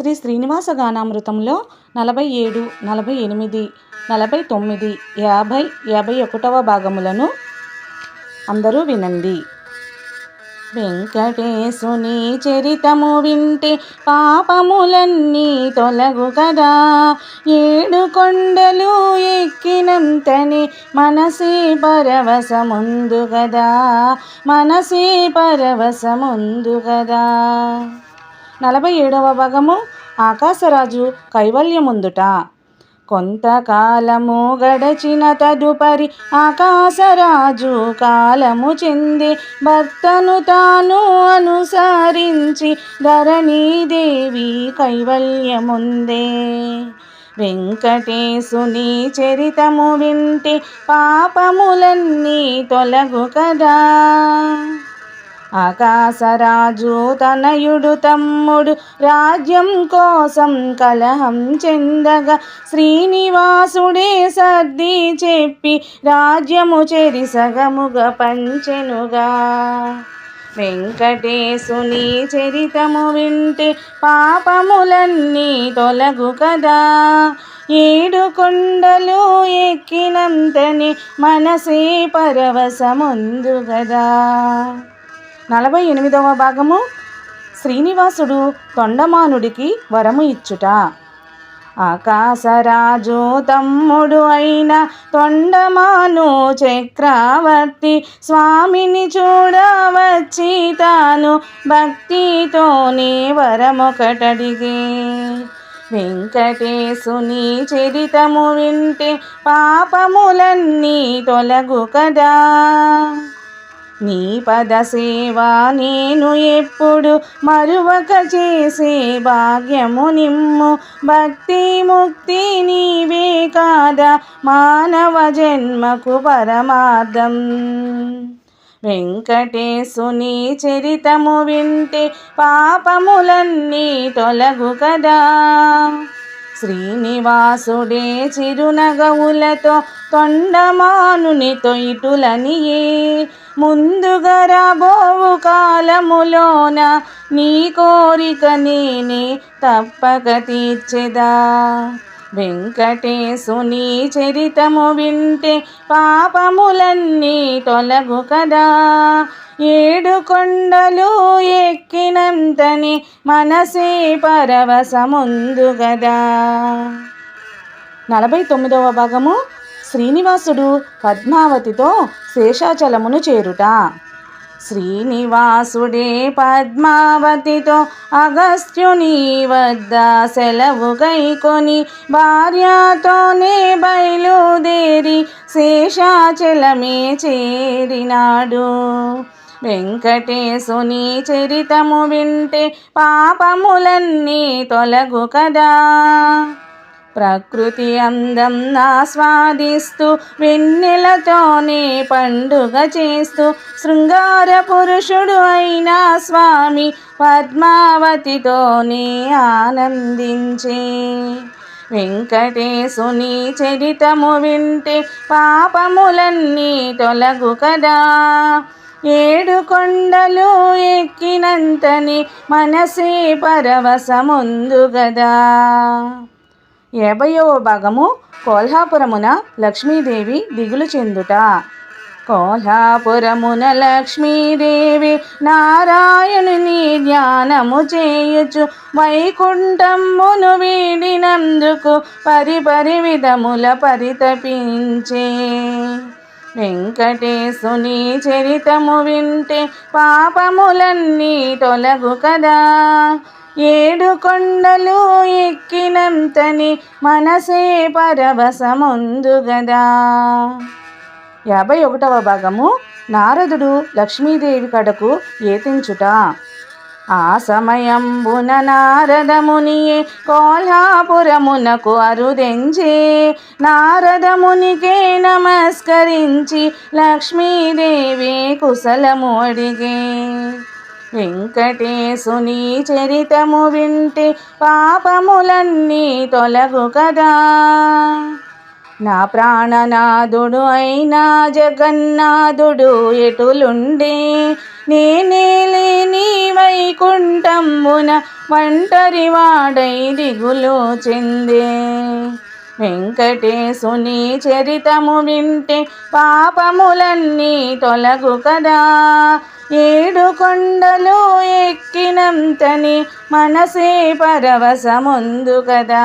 శ్రీ శ్రీనివాస గానామృతంలో నలభై ఏడు నలభై ఎనిమిది నలభై తొమ్మిది యాభై యాభై ఒకటవ భాగములను అందరూ వినండి. వెంకటేశుని చరితము వింటే పాపములన్నీ తొలగు కదా. ఏడు కొండలు ఎక్కినంతనే మనసే పరవశముందు కదా. మనసే పరవశముందు కదా. నలభై ఏడవ భాగము ఆకాశరాజు కైవల్యముందుట. కొంతకాలము గడచిన తదుపరి ఆకాశరాజు కాలము చెంది భర్తను తాను అనుసరించి ధరణీదేవి కైవల్యముందే. వెంకటేశుని చరితము వింటే పాపములన్నీ తొలగు కదా. ఆకాశరాజు తనయుడు తమ్ముడు రాజ్యం కోసం కలహం చెందగా శ్రీనివాసుడే సర్ది చెప్పి రాజ్యము చెరి సగముగ పంచెనుగా. వెంకటేశుని చరితము వింటే పాపములన్నీ తొలగు కదా. ఏడు కొండలు ఎక్కినంతని మనసే పరవశముందు కదా. నలభై ఎనిమిదవ భాగము. శ్రీనివాసుడు తొండమానుడికి వరము ఇచ్చుట. ఆకాశరాజు తమ్ముడు అయిన తొండమాను చక్రవర్తి స్వామిని చూడవచ్చి తాను భక్తితోనే వరమొకటడిగే. వెంకటేశుని చరితము వింటే పాపములన్నీ తొలగు కదా నీ పద సేవా నేను ఎప్పుడు మరువక చేసే భాగ్యము నిమ్ము. భక్తి ముక్తి నీవే కాదా మానవ జన్మకు పరమార్థం. వెంకటేశుని చరితము వింటే పాపములన్నీ తొలగు కదా. శ్రీనివాసుడే చిరునగవులతో తొండమానుని తొయిటులనియే ముందుగా రాబోవు కాలములోన నీ కోరిక నేనే తప్పక తీర్చెదా. వెంకటేశుని చరితము వింటే పాపములన్నీ తొలగు కదా. ఏడు కొండలు ఎక్కినంతని మనసే పరవశముందు గదా. నలభై తొమ్మిదవ భాగము శ్రీనివాసుడు పద్మావతితో శేషాచలమును చేరుట. శ్రీనివాసుడే పద్మావతితో అగస్త్యుని వద్ద సెలవు కైకొని భార్యతోనే బయలుదేరి శేషాచలమే చేరినాడు. వెంకటేశుని చరితము వింటే పాపములన్నీ తొలగు కదా. ప్రకృతి అందం ఆస్వాదిస్తూ వెన్నెలతోనే పండుగ చేస్తూ శృంగార పురుషుడు అయిన స్వామి పద్మావతితోనే ఆనందించే. వెంకటేశుని చరితము వింటే పాపములన్నీ తొలగు కదా. ఏడు కొండలు ఎక్కినంతని మనసే పరవశముందు గదా. యాభైవ భాగము కోల్హాపురమున లక్ష్మీదేవి దిగులు చెందుట. కోల్హాపురమున లక్ష్మీదేవి నారాయణుని ధ్యానము చేయుచు వైకుంఠమును వీడినందుకు పరిపరి విధముల పరితపించే. వెంకటేశుని చరితము వింటే పాపములన్నీ తొలగు కదా. ఏడు కొండలు ఎక్కినంతని మనసే పరవశముందు గదా. యాభై ఒకటవ భాగము. నారదుడు లక్ష్మీదేవి కడకు ఏతించుట. ఆ సమయంబున నారదమునియే కోల్హాపురమునకు అరుదెంజే నారదమునికే నమస్కరించి లక్ష్మీదేవి కుశలము అడిగే. వెంకటేశుని చరితము వింటే పాపములన్నీ తొలగు కదా. నా ప్రాణనాథుడు అయినా జగన్నాథుడు ఎటులుండే? నేనే లేని వైకుంఠమున ఒంటరి వాడై దిగులు చెందే. వెంకటేశుని చరితము వింటే పాపములన్నీ తొలగు కదా. ఏడు కొండలు ఎక్కినంతని మనసే పరవశముందు కదా.